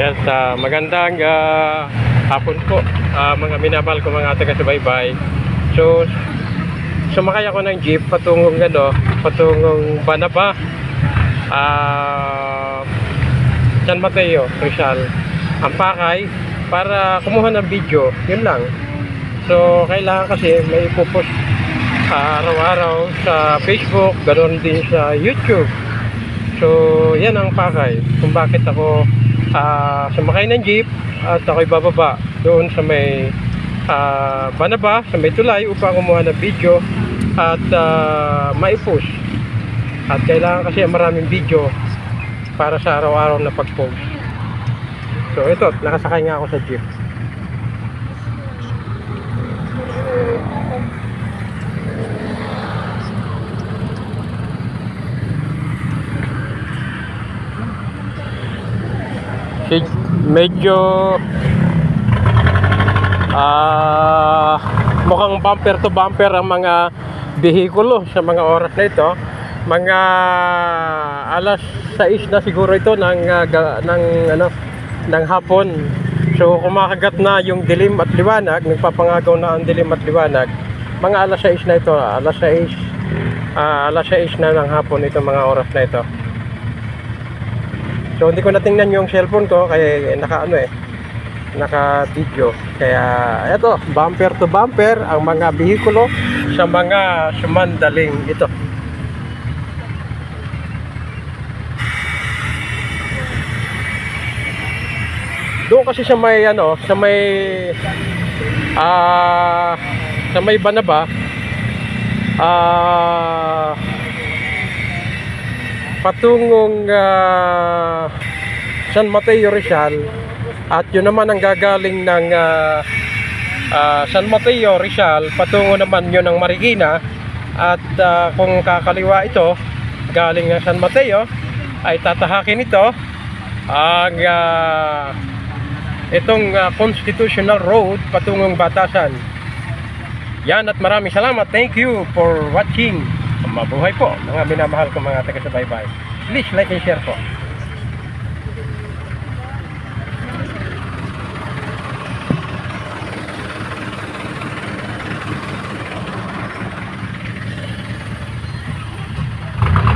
Yes, ah, magandang ah, hapon po ah, mga minamahal ko mga taga-subaybay. So, sumakay ako ng jeep patungong ano, patungong Banaba. Ah, San Mateo, Rizal. Ang pakay para kumuha ng video, yun lang. So, kailangan kasi may ipopost ah, araw-araw sa Facebook, ganoon din sa YouTube. So, yan ang pakay kung bakit ako ah, sumakay ng jeep at ako'y bababa doon sa may ah, Banaba, sa may tulay upang kumuha ng video at ah, maipost. At kailangan kasi maraming video para sa araw-araw na pag-post. So, ito, nakasakay nga ako sa jeep. Medyo ah mukhang bumper to bumper ang mga bihikulo sa mga oras na ito. Mga alas 6 na siguro ito ng ah, ga- ng ano ng hapon. So kumakagat na yung dilim at liwanag nagpapangagaw na ang dilim at liwanag. Mga alas 6 na ito alas 6 ah, alas 6 na ng hapon ito mga oras na ito So hindi ko natingnan yung cellphone ko kaya naka ano eh naka video. Kaya eto, bumper to bumper ang mga bihikulo sa mga sumandaling ito. Doon kasi sa may ano, sa may ah sa may Banaba ah patungong ah, San Mateo Rizal. At yun naman ang gagaling ng ah, ah, San Mateo Rizal. Patungo naman yun ng Marikina. At ah, kung kakaliwa ito galing ng San Mateo ay tatahakin ito ang ah, itong ah, Constitutional Road patungong Batasan. Yan at maraming salamat. Thank you for watching Mabuhay po mga minamahal ko mga taga-subaybay. Please like and share po.